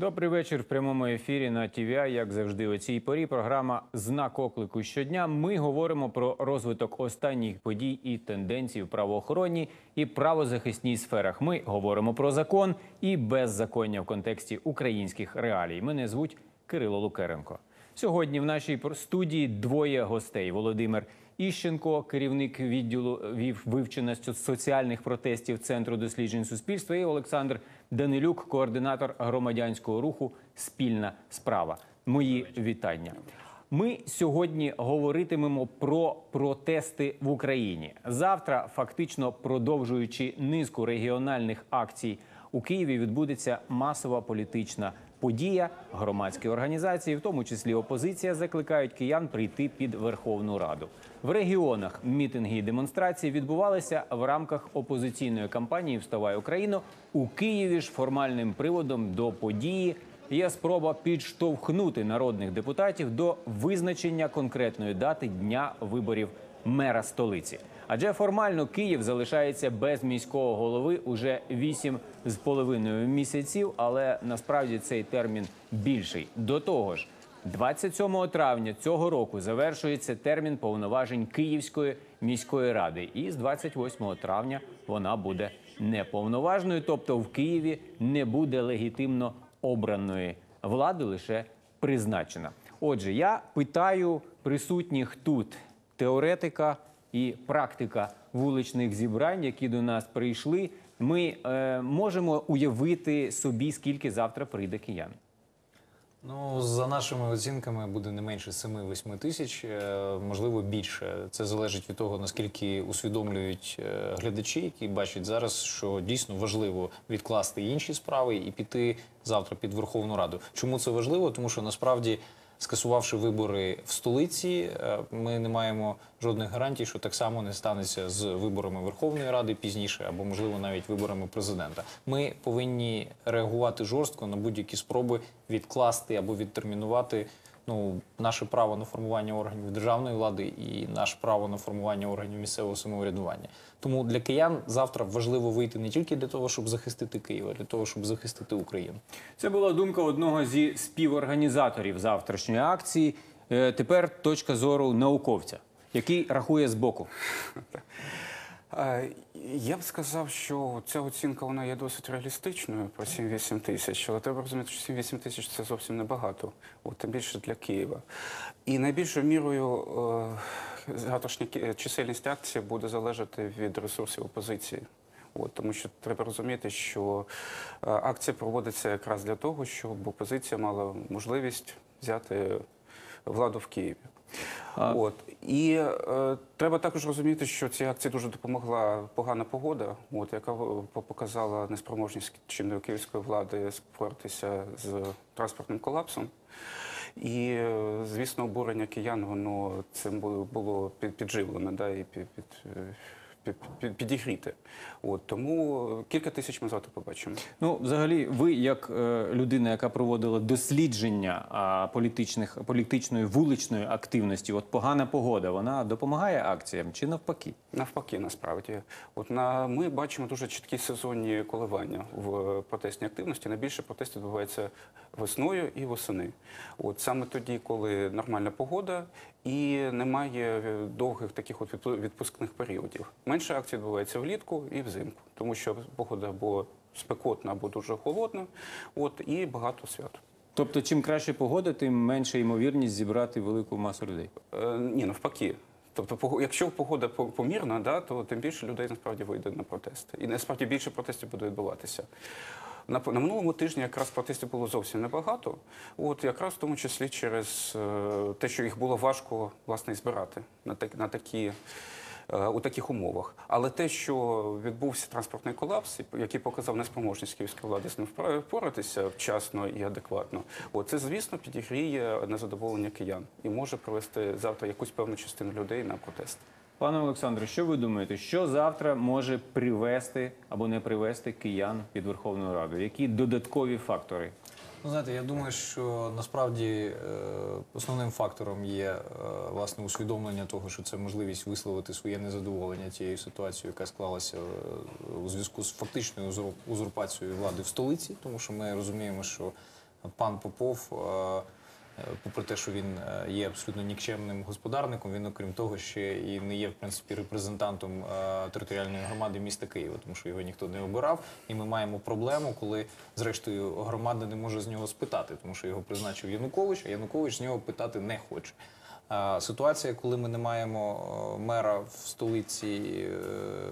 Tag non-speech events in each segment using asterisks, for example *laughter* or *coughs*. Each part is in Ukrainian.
Добрий вечір в прямому ефірі на ТВА. Як завжди, о цій порі програма Знак оклику щодня. Ми говоримо про розвиток останніх подій і тенденцій в правоохоронній і правозахисній сферах. Ми говоримо про закон і беззаконня в контексті українських реалій. Мене звуть Кирило Лукеренко. Сьогодні в нашій студії двоє гостей: Володимир Іщенко, керівник відділу вивчення соціальних протестів Центру досліджень суспільства, і Олександр Данилюк, координатор громадянського руху Спільна справа. Мої вітання. Ми сьогодні говоритимемо про протести в Україні. Завтра, фактично продовжуючи низку регіональних акцій у Києві, відбудеться масова політична подія. Громадські організації, в тому числі опозиція, закликають киян прийти під Верховну Раду. В регіонах мітинги і демонстрації відбувалися в рамках опозиційної кампанії Вставай Україну у Києві ж формальним приводом до події є спроба підштовхнути народних депутатів до визначення конкретної дати дня виборів мера столиці. Адже формально Київ залишається без міського голови уже вісім з половиною місяців, але насправді цей термін більший. До того ж, 27 травня цього року завершується термін повноважень Київської міської ради, і з 28 травня вона буде неповноважною, тобто в Києві не буде легітимно обраної влади, лише призначена. Отже, я питаю присутніх тут теоретика і практика вуличних зібрань, які до нас прийшли. Ми е, можемо уявити собі, скільки завтра прийде киян. Ну, за нашими оцінками буде не менше 7-8 тисяч, е, можливо, більше. Це залежить від того, наскільки усвідомлюють е, глядачі, які бачать зараз, що дійсно важливо відкласти інші справи і піти завтра під Верховну Раду. Чому це важливо? Тому що насправді. Скасувавши вибори в столиці, е, ми не маємо жодних гарантій, що так само не станеться з виборами Верховної Ради пізніше, або можливо навіть виборами президента. Ми повинні реагувати жорстко на будь-які спроби відкласти або відтермінувати ну наше право на формування органів державної влади і наше право на формування органів місцевого самоврядування. Тому для киян завтра важливо вийти не тільки для того, щоб захистити Київ, а для того, щоб захистити Україну. Це була думка одного зі співорганізаторів завтрашньої акції. Е, Тепер точка зору науковця, який рахує збоку. *laughs* Я б сказав, що ця оцінка вона є досить реалістичною про 7-8 тисяч, але треба розуміти, що 7-8 тисяч це зовсім небагато, от, тим більше для Києва. І найбільшою мірою е, завтрашня чисельність акції буде залежати від ресурсів опозиції. Тому що треба розуміти, що е, акція проводиться якраз для того, щоб опозиція мала можливість взяти владу в Києві. От і е, треба також розуміти, що цій акції дуже допомогла погана погода, от яка е, показала неспроможність чинної київської влади спортися з транспортним колапсом. І, е, звісно, обурення киян воно цим було- підживлене, да, і під, під, е, під, під, підігріте. От тому кілька тисяч ми завтра побачимо. Ну, взагалі, ви, як е, людина, яка проводила дослідження політичних політичної вуличної активності, от погана погода, вона допомагає акціям чи навпаки? Навпаки, насправді, от на ми бачимо дуже чіткі сезонні коливання в протестній активності. Найбільше протест відбувається весною і восени. От саме тоді, коли нормальна погода і немає е, довгих таких от відпускних періодів. Менше акцій відбувається влітку і взимку, тому що погода або спекотна, або дуже холодна. От і багато свят. Тобто, чим краще погода, тим менша ймовірність зібрати велику масу людей. Е, ні, навпаки. Тобто, якщо погода помірна, да, то тим більше людей насправді вийде на протести. І насправді більше протестів буде відбуватися. На, на минулому тижні якраз протестів було зовсім небагато. От якраз в тому числі через е, те, що їх було важко власне збирати на, так, на такі. е, У таких умовах, але те, що відбувся транспортний колапс, який показав неспроможність київської влади з ним впоратися вчасно і адекватно, от це звісно підігріє незадоволення киян і може привести завтра якусь певну частину людей на протест. Пане Олександре, що ви думаєте, що завтра може привести або не привести киян під Верховну Раду? Які додаткові фактори? Ну, знаєте, я думаю, що насправді е, основним фактором є е, власне усвідомлення того, що це можливість висловити своє незадоволення тією ситуацією, яка склалася е, у зв'язку з фактичною узурпацією влади в столиці, тому що ми розуміємо, що пан Попов. Е, Попри те, що він е, є абсолютно нікчемним господарником, він, окрім того, ще і не є в принципі репрезентантом е, територіальної громади міста Києва, тому що його ніхто не обирав. І ми маємо проблему, коли зрештою громада не може з нього спитати, тому що його призначив Янукович, а Янукович з нього питати не хоче. Ситуація, коли ми не маємо е, мера в столиці, е,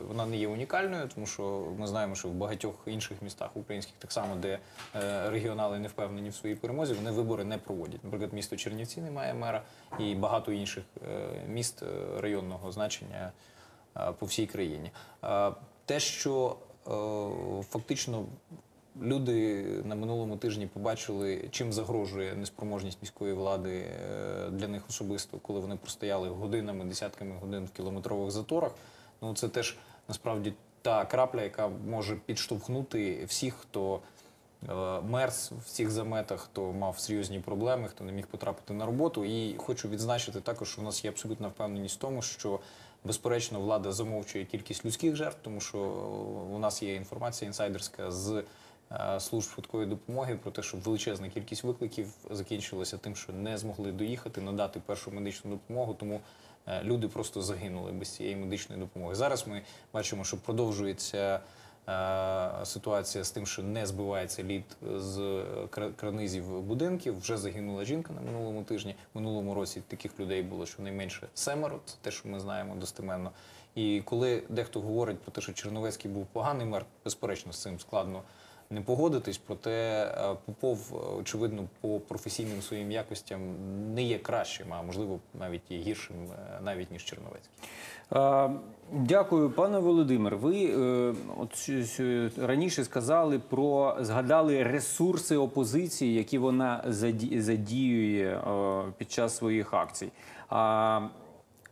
вона не є унікальною, тому що ми знаємо, що в багатьох інших містах українських, так само, де е, регіонали не впевнені в своїй перемозі, вони вибори не проводять. Наприклад, місто Чернівці не має мера і багато інших міст районного значення по всій країні. Те, що фактично Люди на минулому тижні побачили, чим загрожує неспроможність міської влади е, для них особисто, коли вони простояли годинами, десятками годин в кілометрових заторах. Ну це теж насправді та крапля, яка може підштовхнути всіх, хто е, мерз в цих заметах, хто мав серйозні проблеми, хто не міг потрапити на роботу. І хочу відзначити також, що у нас є абсолютна впевненість в тому, що безперечно влада замовчує кількість людських жертв, тому що у нас є інформація інсайдерська з служб швидкої допомоги про те, що величезна кількість викликів закінчилася тим, що не змогли доїхати, надати першу медичну допомогу. Тому е, люди просто загинули без цієї медичної допомоги. Зараз ми бачимо, що продовжується е, ситуація з тим, що не збивається лід з кранизів будинків. Вже загинула жінка на минулому тижні. Минулому році таких людей було щонайменше семеро. Це те, що ми знаємо достеменно. І коли дехто говорить про те, що Черновецький був поганий мер, безперечно, з цим складно не погодитись. Проте е, Попов, е, очевидно, по професійним своїм якостям не є кращим, а можливо навіть є гіршим, е, навіть ніж Черновецький. Дякую, пане Володимир. Ви от раніше сказали про згадали ресурси опозиції, які вона заді- задіює під час своїх акцій.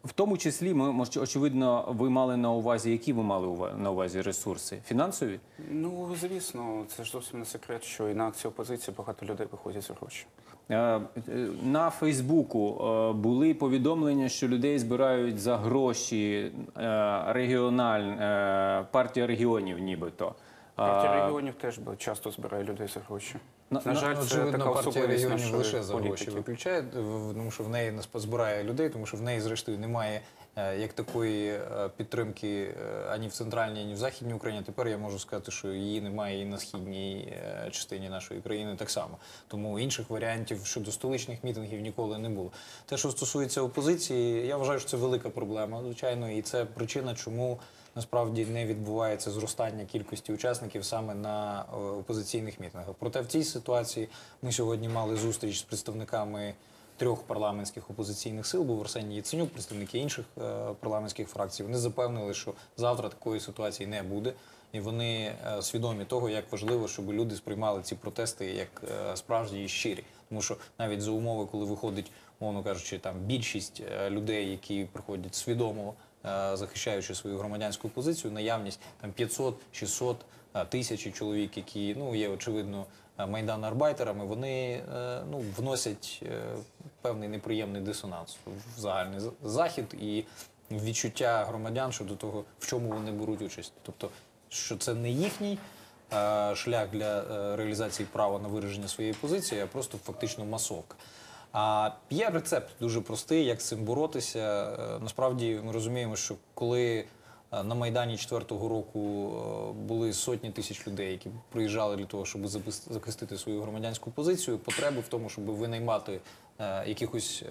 В тому числі, ми може, очевидно, ви мали на увазі, які ви мали на увазі ресурси? Фінансові? Ну, звісно, це ж зовсім не секрет, що і на акції опозиції багато людей виходять за гроші. Е, е, На Фейсбуку е, були повідомлення, що людей збирають за гроші регіональ, партія регіонів, нібито. Партія регіонів теж часто збирає людей за гроші. На- На жаль, це така партія регіонів лише за гроші виключає, в- тому що в неї нас позбирає людей, тому що в неї, зрештою, немає е, як такої е, підтримки е, ані в центральній, ані в західній Україні. Тепер я можу сказати, що її немає і на східній частині нашої країни так само. Тому інших варіантів щодо столичних мітингів ніколи не було. Те, що стосується опозиції, я вважаю, що це велика проблема, звичайно, і це причина, чому. Насправді не відбувається зростання кількості учасників саме на е, опозиційних мітингах. Проте в цій ситуації ми сьогодні мали зустріч з представниками трьох парламентських опозиційних сил. Був Арсеній Яценюк, представники інших е, парламентських фракцій. Вони запевнили, що завтра такої ситуації не буде. І вони е, свідомі того, як важливо, щоб люди сприймали ці протести як справжні і щирі. Тому що навіть за умови, коли виходить, мовно кажучи, там більшість людей, які приходять свідомо захищаючи свою громадянську позицію, наявність там 500, 600, е, тисячі чоловік, які ну є очевидно е, майдан-арбайтерами, вони е, ну вносять е, певний неприємний дисонанс в загальний захід і відчуття громадян щодо того, в чому вони беруть участь. Тобто, що це не їхній е, шлях для е, реалізації права на вираження своєї позиції, а просто фактично масовка. А є рецепт дуже простий, як з цим боротися. Е, Насправді ми розуміємо, що коли е, на Майдані 4-го року е, були сотні тисяч людей, які приїжджали для того, щоб захистити свою громадянську позицію, потреби в тому, щоб винаймати якихось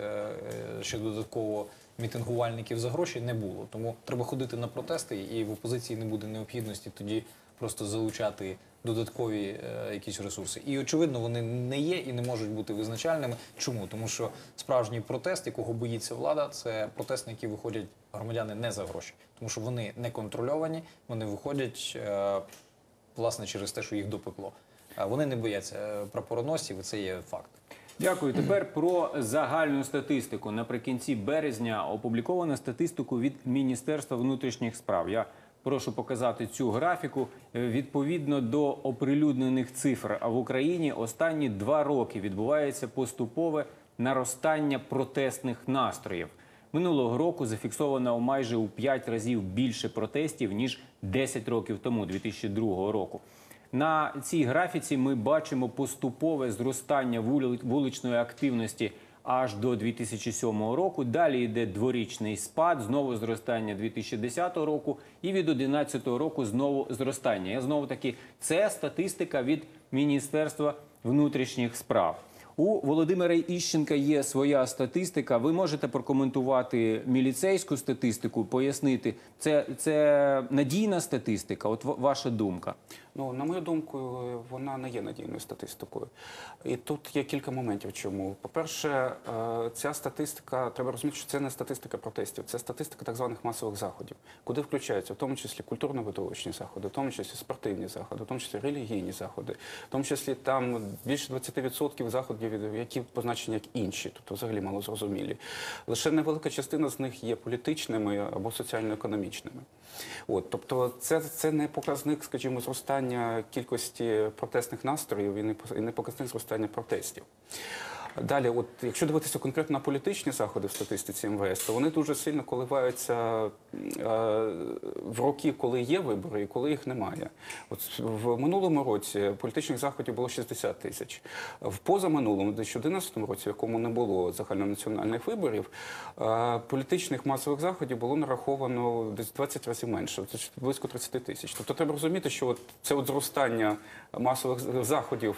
ще додатково мітингувальників за гроші, не було. Тому треба ходити на протести, і в опозиції не буде необхідності тоді просто залучати додаткові е, якісь ресурси. І очевидно, вони не є і не можуть бути визначальними. Чому? Тому що справжній протест, якого боїться влада, це протест, на який виходять громадяни не за гроші, тому що вони не контрольовані, вони виходять е, власне через те, що їх допекло. А вони не бояться е, прапороносців, і це є факт. Дякую. Тепер про загальну статистику. Наприкінці березня опубліковано статистику від Міністерства внутрішніх справ. Я прошу показати цю графіку. Е, Відповідно до оприлюднених цифр, а в Україні останні два роки відбувається поступове наростання протестних настроїв. Минулого року зафіксовано майже у 5 разів більше протестів ніж 10 років тому, 2002 року. На цій графіці ми бачимо поступове зростання вули- вуличної активності аж до 2007 року. Далі йде дворічний спад, знову зростання 2010 року, і від 2011 року знову зростання. Я знову таки це статистика від Міністерства внутрішніх справ. У Володимира Іщенка є своя статистика. Ви можете прокоментувати міліцейську статистику, пояснити, це, це надійна статистика. От ваша думка. Ну, на мою думку, вона не є надійною статистикою. І тут є кілька моментів. Чому? По-перше, е, ця статистика, треба розуміти, що це не статистика протестів, це статистика так званих масових заходів, куди включаються в тому числі культурно-видовищні заходи, в тому числі спортивні заходи, в тому числі релігійні заходи, в тому числі там більше 20% заходів, які позначені як інші, тобто взагалі мало зрозумілі. Лише невелика частина з них є політичними або соціально-економічними. От, тобто, це, це не показник, скажімо, зростання кількості протестних настроїв і не, пос- не показник зростання протестів. Далі, от якщо дивитися конкретно на політичні заходи в статистиці МВС, то вони дуже сильно коливаються е, в роки, коли є вибори і коли їх немає. От в минулому році політичних заходів було 60 тисяч. В позаминулому, в 2011 році, в якому не було загальнонаціональних виборів, е, політичних масових заходів було нараховано десь 20 разів менше, близько 30 тисяч. Тобто треба розуміти, що от це от зростання масових заходів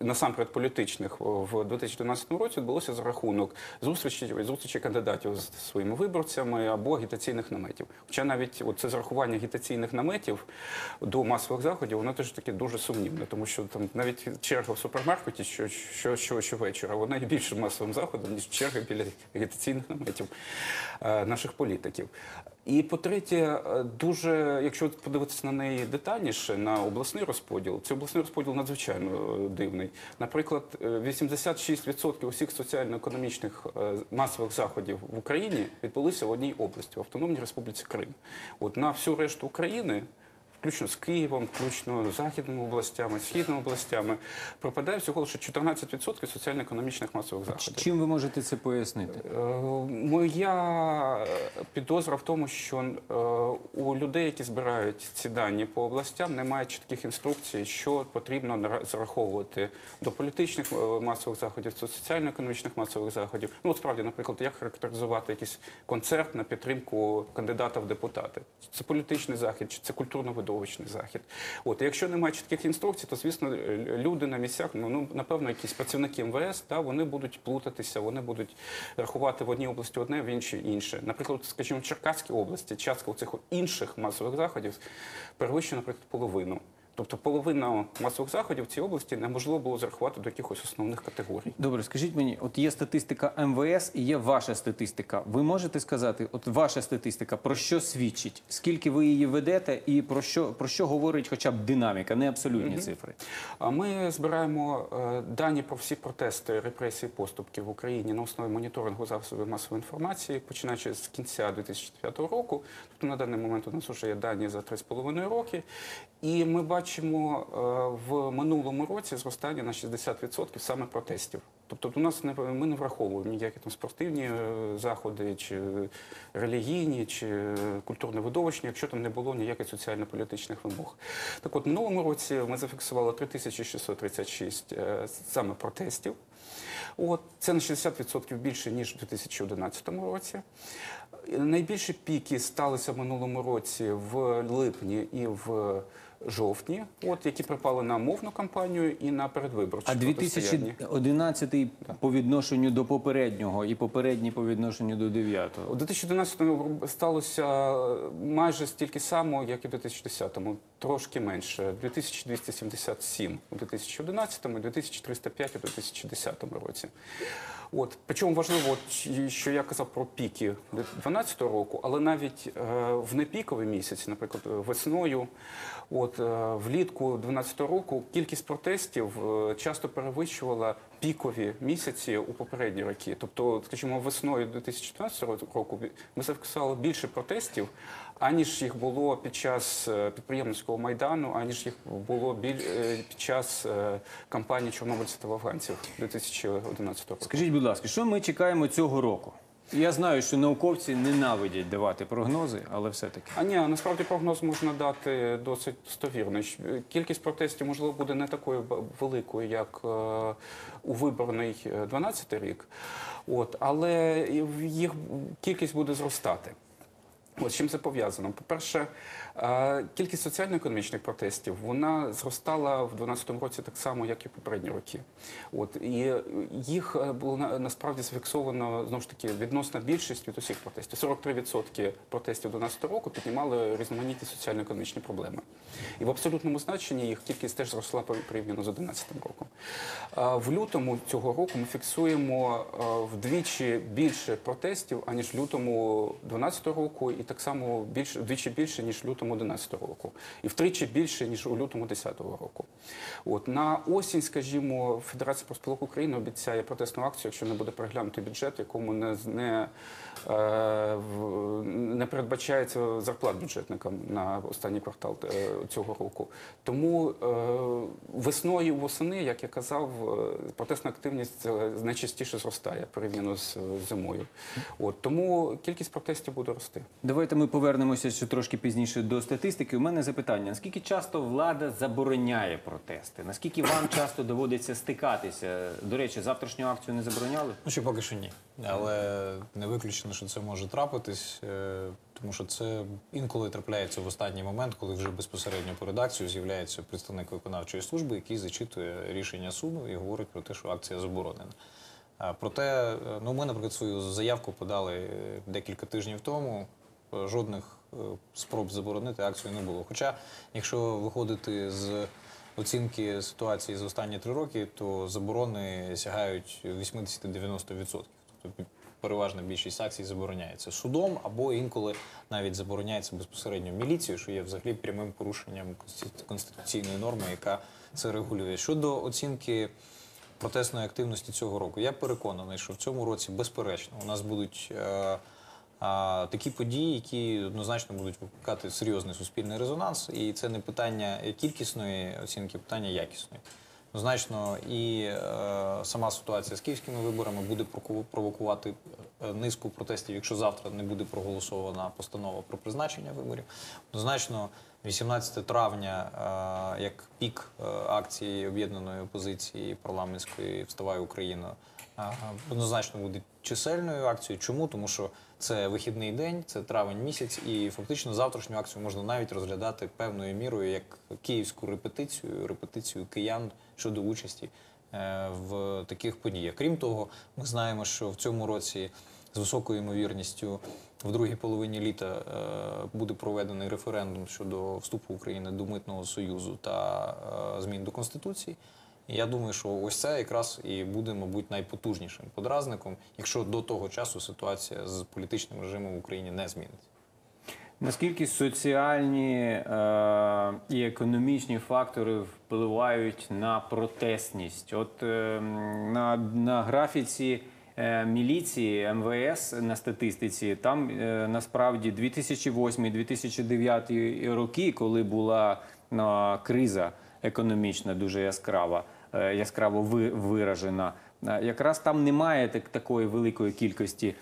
насамперед політичних в 2012 році відбулося за рахунок зустрічі зустрічі кандидатів з своїми виборцями або агітаційних наметів. Хоча навіть це зарахування агітаційних наметів до масових заходів, воно теж таки дуже сумнівне, тому що там навіть черга в супермаркеті, що, що, що, щовечора, вона є більше масовим заходом, ніж черга біля агітаційних наметів е, наших політиків. І по-третє, е, дуже, якщо подивитися на неї детальніше, на обласний розподіл, цей обласний розподіл надзвичайно е, дивний. Наприклад, е, 86% усіх соціально-економічних е, масових заходів в Україні відбулися в одній області, в Автономній Республіці Крим. От на всю решту України. Включно з Києвом, включно з західними областями, східними областями, пропадає всього лише 14% соціально-економічних масових заходів. Чим ви можете це пояснити? Е, Моя підозра в тому, що е, у людей, які збирають ці дані по областям, немає чітких інструкцій, що потрібно зараховувати до політичних е, масових заходів, до соціально-економічних масових заходів. Ну, от справді, наприклад, як характеризувати якийсь концерт на підтримку кандидата в депутати. Це політичний захід, чи це культурно-видовищний захід. От, якщо немає чітких інструкцій, то звісно люди на місцях, ну, ну напевно, якісь працівники МВС, да, вони будуть плутатися, вони будуть рахувати в одній області одне, в іншій інше. Наприклад, скажімо, в Черкаській області частка цих інших масових заходів перевищує, наприклад, половину. Тобто половина масових заходів в цій області неможливо було зарахувати до якихось основних категорій. Добре, скажіть мені, от є статистика МВС і є ваша статистика. Ви можете сказати, от ваша статистика про що свідчить? Скільки ви її ведете, і про що про що говорить хоча б динаміка, не абсолютні цифри? А ми збираємо е, дані про всі протести, репресії, поступки в Україні на основі моніторингу засобів масової інформації, починаючи з кінця 2005 року. Тобто на даний момент у нас вже є дані за 3,5 роки. І ми бачимо е, в минулому році зростання на 60% саме протестів. Тобто у нас не ми не враховуємо ніякі там спортивні е, заходи, чи релігійні, чи культурно-видовищні, якщо там не було ніяких соціально-політичних вимог. Так от, в минулому році ми зафіксували 3636 е, саме протестів. От, це на 60% більше, ніж у 2011 році. Найбільші піки сталися в минулому році в липні і в жовтні, от, які припали на мовну кампанію і на передвиборчу А 2011 да. по відношенню до попереднього і попередній по відношенню до У 9-го. 2011-му сталося майже стільки само, як і в 2010-му, трошки менше. 2277 у 2011-му, 2305 у 2010 році. От причому важливо, що я казав про піки 2012 року, але навіть е, в непікові місяці, наприклад, весною, от е, влітку 2012 року, кількість протестів е, часто перевищувала пікові місяці у попередні роки. Тобто, скажімо, весною 2014 року ми зафіксували більше протестів, аніж їх було під час е, підприємницького майдану, аніж їх було біль е, під час е, кампанії чорнобильців та афганців 2011 року. Скажіть, будь ласка, що ми чекаємо цього року? Я знаю, що науковці ненавидять давати прогнози, але все-таки. А ні, насправді прогноз можна дати досить достовірний. Кількість протестів, можливо, буде не такою великою, як е, у виборний е, 12-й рік, От, але їх кількість буде зростати. От з чим це пов'язано? По-перше, кількість соціально-економічних протестів вона зростала в 2012 році так само, як і попередні роки. От і їх е, було насправді зафіксовано знову ж таки відносна більшість від усіх протестів. 43% протестів 2012 року піднімали різноманітні соціально-економічні проблеми. І в абсолютному значенні їх кількість теж зросла пор- порівняно з 2011 роком. В лютому цього року ми фіксуємо е, вдвічі більше протестів, аніж в лютому 2012 року, і так само більше, вдвічі більше, ніж в лютому 2011 року. І втричі більше, ніж у лютому 2010 року. От, на осінь, скажімо, Федерація профспілок України обіцяє протестну акцію, якщо не буде переглянути бюджет, якому не, не, е, не передбачається зарплат бюджетникам на останній квартал е, цього року. Тому е, весною восени, як я казав, протестна активність найчастіше зростає порівняно з зимою. От, тому кількість протестів буде рости. Давайте ми повернемося ще трошки пізніше до статистики. У мене запитання: наскільки часто влада забороняє протести? Наскільки вам *coughs* часто доводиться стикатися? До речі, завтрашню акцію не забороняли? Ну, ще поки що ні. Але не виключено, що це може трапитись, е, тому що це інколи трапляється в останній момент, коли вже безпосередньо по редакцію з'являється представник виконавчої служби, який зачитує рішення суду і говорить про те, що акція заборонена. Проте, е, ну, ми, наприклад, свою заявку подали е, декілька тижнів тому. Жодних спроб заборонити акцію не було. Хоча, якщо виходити з оцінки ситуації за останні три роки, то заборони сягають 80-90%. Тобто переважна більшість акцій забороняється судом або інколи навіть забороняється безпосередньо міліцією, що є взагалі прямим порушенням конституційної норми, яка це регулює. Щодо оцінки протестної активності цього року, я переконаний, що в цьому році, безперечно, у нас будуть. е, такі події, які однозначно будуть викликати серйозний суспільний резонанс, і це не питання кількісної оцінки, питання якісної. Однозначно, і е, сама ситуація з київськими виборами буде провокувати е, низку протестів, якщо завтра не буде проголосована постанова про призначення виборів. Однозначно, 18 травня, е, як пік е, акції об'єднаної опозиції парламентської Вставай Україна, однозначно буде чисельною акцією. Чому? Тому що це вихідний день, це травень місяць, і фактично завтрашню акцію можна навіть розглядати певною мірою як київську репетицію, репетицію киян щодо участі е, в таких подіях. Крім того, ми знаємо, що в цьому році з високою ймовірністю в другій половині літа е, буде проведений референдум щодо вступу України до митного союзу та е, змін до конституції. Я думаю, що ось це якраз і буде, мабуть, найпотужнішим подразником, якщо до того часу ситуація з політичним режимом в Україні не зміниться. Наскільки соціальні е, і економічні фактори впливають на протестність? От е, на, на графіці е, міліції МВС на статистиці там е, насправді 2008-2009 роки, коли була е, криза економічна дуже яскрава, яскраво ви- виражена, е, якраз там немає так, такої великої кількості е,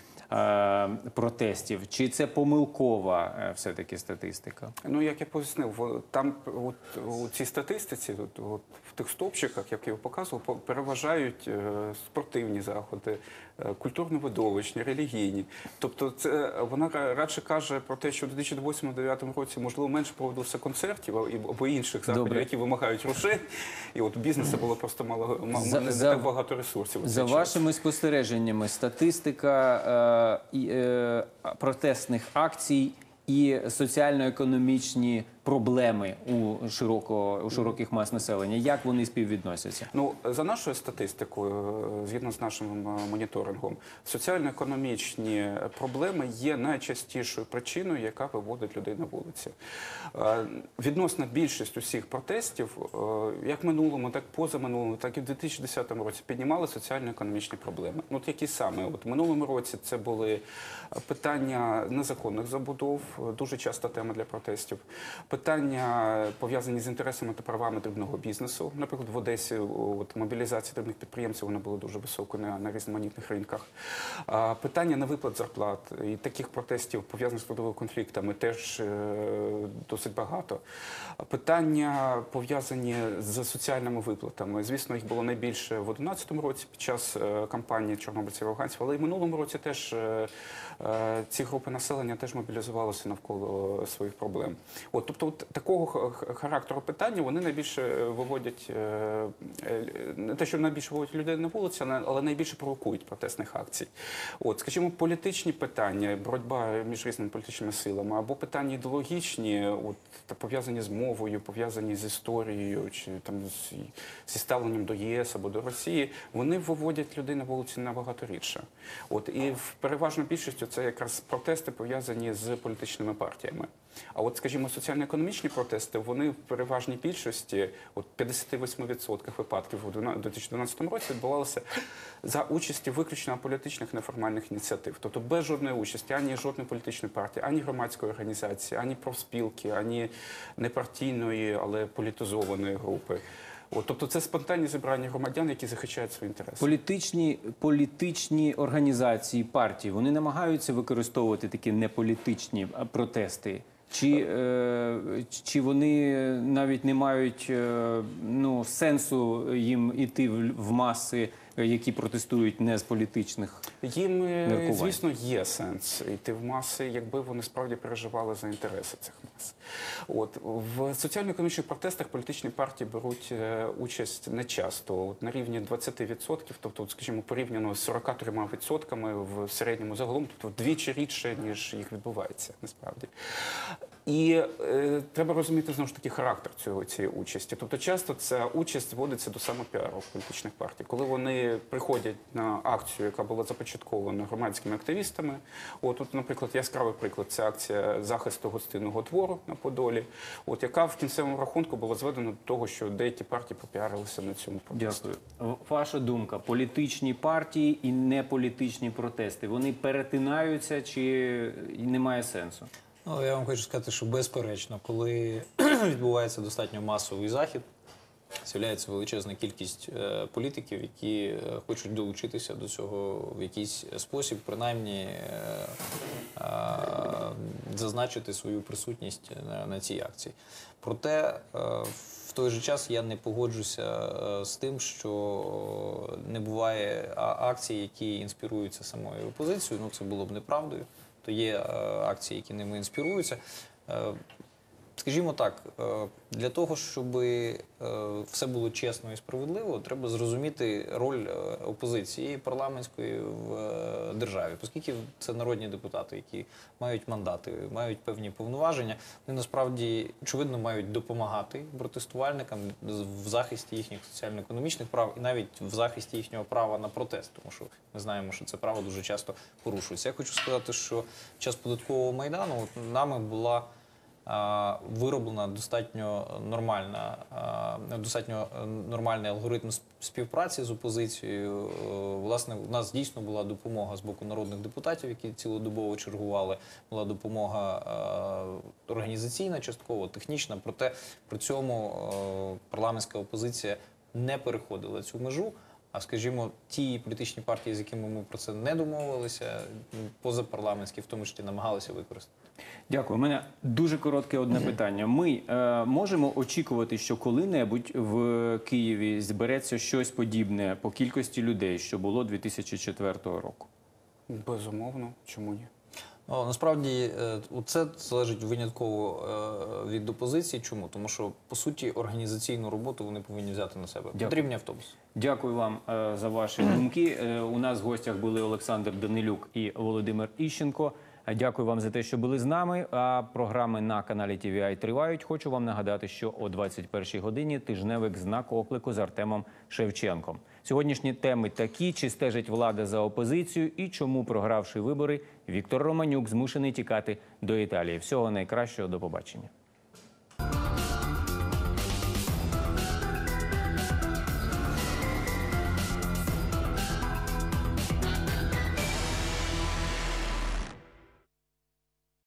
протестів? Чи це помилкова е, все-таки статистика? Ну, як я пояснив, там от, у цій статистиці, от, от, в тих стовпчиках, як я показував, переважають е, спортивні заходи, е, культурно-видовищні, релігійні. Тобто, це вона радше каже про те, що в 2008-2009 році можливо менше проводилося концертів або інших заходів, Добре. які вимагають грошей. І от бізнесу було просто мало ма- За- не, за- так багато ресурсів. За вашими спостереженнями, статистика е, е, протестних акцій і соціально-економічні проблеми у широкого у широких мас населення, як вони співвідносяться? Ну, за нашою статистикою, згідно з нашим е, моніторингом, соціально-економічні проблеми є найчастішою причиною, яка виводить людей на вулиці. Е, Відносна більшість усіх протестів, е, як минулому, так позаминулому, так і в 2010 році, піднімали соціально-економічні проблеми. Ну, які саме? От минулому році це були питання незаконних забудов, дуже часта тема для протестів. Питання пов'язані з інтересами та правами дрібного бізнесу. Наприклад, в Одесі от, мобілізація дрібних підприємців вона була дуже високою на, на різноманітних ринках. А, питання невиплат зарплат і таких протестів пов'язаних з трудовими конфліктами теж е, досить багато. Питання пов'язані з соціальними виплатами. Звісно, їх було найбільше в 2011 році під час е, кампанії чорнобильців афганців, але і в минулому році теж е, е, ці групи населення теж мобілізувалися навколо своїх проблем. От, тобто, от такого характеру питання вони найбільше е, виводять е, е, не те, що найбільше виводять людей на вулиці, але найбільше провокують протестних акцій. От, скажімо, політичні питання, боротьба між різними політичними силами, або питання ідеологічні, от та пов'язані з мовою, пов'язані з історією, чи там з, зі ставленням до ЄС або до Росії, вони виводять людей на вулиці набагато рідше. От і в переважно більшістю це якраз протести пов'язані з політичними партіями. А от, скажімо, соціально-економічні протести, вони в переважній більшості, от 58% випадків у 2012 році відбувалися за участі виключно політичних неформальних ініціатив. Тобто без жодної участі ані жодної політичної партії, ані громадської організації, ані профспілки, ані непартійної, але політизованої групи. От, тобто це спонтанні зібрання громадян, які захищають свої інтереси. Політичні, політичні організації, партії, вони намагаються використовувати такі неполітичні протести. Чи, е, чи вони навіть не мають е, ну, сенсу їм іти в, маси, які протестують не з політичних? Їм, е, звісно, є сенс йти в маси, якби вони справді переживали за інтереси цих мас. От в соціально-економічних протестах політичні партії беруть е, участь не часто, от на рівні 20%, тобто, скажімо, порівняно з 43% в середньому загалом, тобто вдвічі рідше, ніж їх відбувається насправді. І е, треба розуміти знову ж таки характер цього цієї участі. Тобто, часто ця участь зводиться до самопіару в політичних партій, коли вони приходять на акцію, яка була започаткована громадськими активістами. От, от, наприклад, яскравий приклад це акція захисту гостинного двору на Подолі, от яка в кінцевому рахунку була зведена до того, що деякі партії попіарилися на цьому протесті. Дякую. Ваша думка: політичні партії і неполітичні протести вони перетинаються чи немає сенсу? Ну, я вам хочу сказати, що безперечно, коли *clears throat* відбувається достатньо масовий захід, з'являється величезна кількість е, політиків, які е, хочуть долучитися до цього в якийсь спосіб, принаймні е, е, зазначити свою присутність на, на цій акції. Проте е, в той же час я не погоджуся е, з тим, що не буває акцій, які інспіруються самою опозицією. Ну це було б неправдою. То є е, акції, які ними інспіруються. Скажімо так, е, для того, щоб е, все було чесно і справедливо, треба зрозуміти роль е, опозиції парламентської в державі, оскільки це народні депутати, які мають мандати, мають певні повноваження. Вони насправді очевидно мають допомагати протестувальникам в захисті їхніх соціально-економічних прав і навіть в захисті їхнього права на протест, тому що ми знаємо, що це право дуже часто порушується. Я хочу сказати, що в час податкового майдану нами була вироблена достатньо нормальна, достатньо е, нормальний алгоритм співпраці з опозицією. Е, Власне, у нас дійсно була допомога з боку народних депутатів, які цілодобово чергували. Була допомога е, організаційна, частково технічна. Проте при цьому парламентська опозиція не переходила цю межу. А скажімо, ті політичні партії, з якими ми про це не домовилися, позапарламентські, в тому числі намагалися використати. Дякую. У мене дуже коротке одне питання. Ми е, можемо очікувати, що коли-небудь в Києві збереться щось подібне по кількості людей, що було 2004 року. Безумовно, чому ні? Ну, насправді е, це залежить винятково е, від опозиції. Чому? Тому що по суті організаційну роботу вони повинні взяти на себе. Дякую. Потрібні автобуси. Дякую вам е, за ваші думки. Е, у нас в гостях були Олександр Данилюк і Володимир Іщенко. Дякую вам за те, що були з нами. А програми на каналі TVI тривають. Хочу вам нагадати, що о 21-й годині тижневик знак оклику з Артемом Шевченком. Сьогоднішні теми такі: чи стежить влада за опозицію, і чому, програвши вибори, Віктор Романюк змушений тікати до Італії. Всього найкращого, до побачення.